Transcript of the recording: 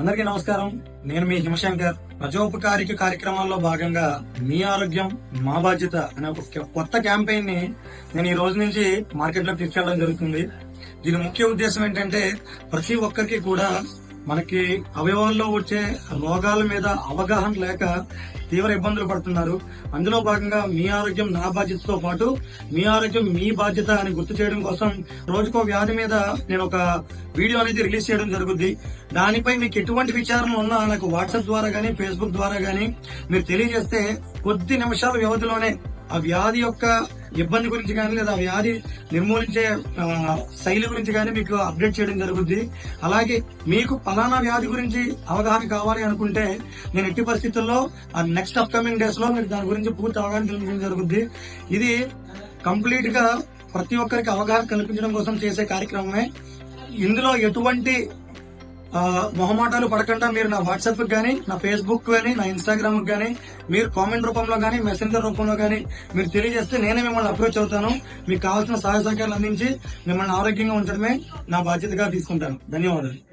అందరికీ నమస్కారం. నేను మీ హిమశంకర్. ప్రజోపకారిక కార్యక్రమాల్లో భాగంగా మీ ఆరోగ్యం మా బాధ్యత అనే ఒక కొత్త క్యాంపెయిన్ని నేను ఈ రోజు నుంచి మార్కెట్లో తీసుకెళ్ళడం జరుగుతుంది. దీని ముఖ్య ఉద్దేశం ఏంటంటే ప్రతి ఒక్కరికి కూడా మనకి అవయవాల్లో వచ్చే రోగాల మీద అవగాహన లేక తీవ్ర ఇబ్బందులు పడుతున్నారు. అందులో భాగంగా మీ ఆరోగ్యం నా బాధ్యతతో పాటు మీ ఆరోగ్యం మీ బాధ్యత అని గుర్తు చేయడం కోసం రోజుకో వ్యాధి మీద నేను ఒక వీడియో అనేది రిలీజ్ చేయడం జరుగుద్ది. దానిపై మీకు ఎటువంటి విచారణ ఉన్నా నాకు వాట్సాప్ ద్వారా గానీ ఫేస్బుక్ ద్వారా గానీ మీరు తెలియజేస్తే కొద్ది నిమిషాల వ్యవధిలోనే ఆ వ్యాధి యొక్క ఇబ్బంది గురించి కానీ లేదా వ్యాధి నిర్మూలించే శైలి గురించి కానీ మీకు అప్డేట్ చేయడం జరుగుద్ది. అలాగే మీకు ఫలానా వ్యాధి గురించి అవగాహన కావాలి అనుకుంటే నేను ఎట్టి పరిస్థితుల్లో ఆ నెక్స్ట్ అప్కమింగ్ డేస్లో మీకు దాని గురించి పూర్తి అవగాహన కల్పించడం జరుగుద్ది. ఇది కంప్లీట్గా ప్రతి ఒక్కరికి అవగాహన కల్పించడం కోసం చేసే కార్యక్రమమే. ఇందులో ఎటువంటి మొహమాటాలు పడకుండా మీరు నా వాట్సాప్ కానీ నా ఫేస్బుక్ కానీ నా ఇన్స్టాగ్రామ్ కానీ మీరు కామెంట్ రూపంలో కానీ మెసెంజర్ రూపంలో కానీ మీరు తెలియజేస్తే నేనే మిమ్మల్ని అప్రోచ్ అవుతాను. మీకు కావాల్సిన సహాయ సహకారాలు అందించి మిమ్మల్ని ఆరోగ్యంగా ఉంచడమే నా బాధ్యతగా తీసుకుంటాను. ధన్యవాదాలు.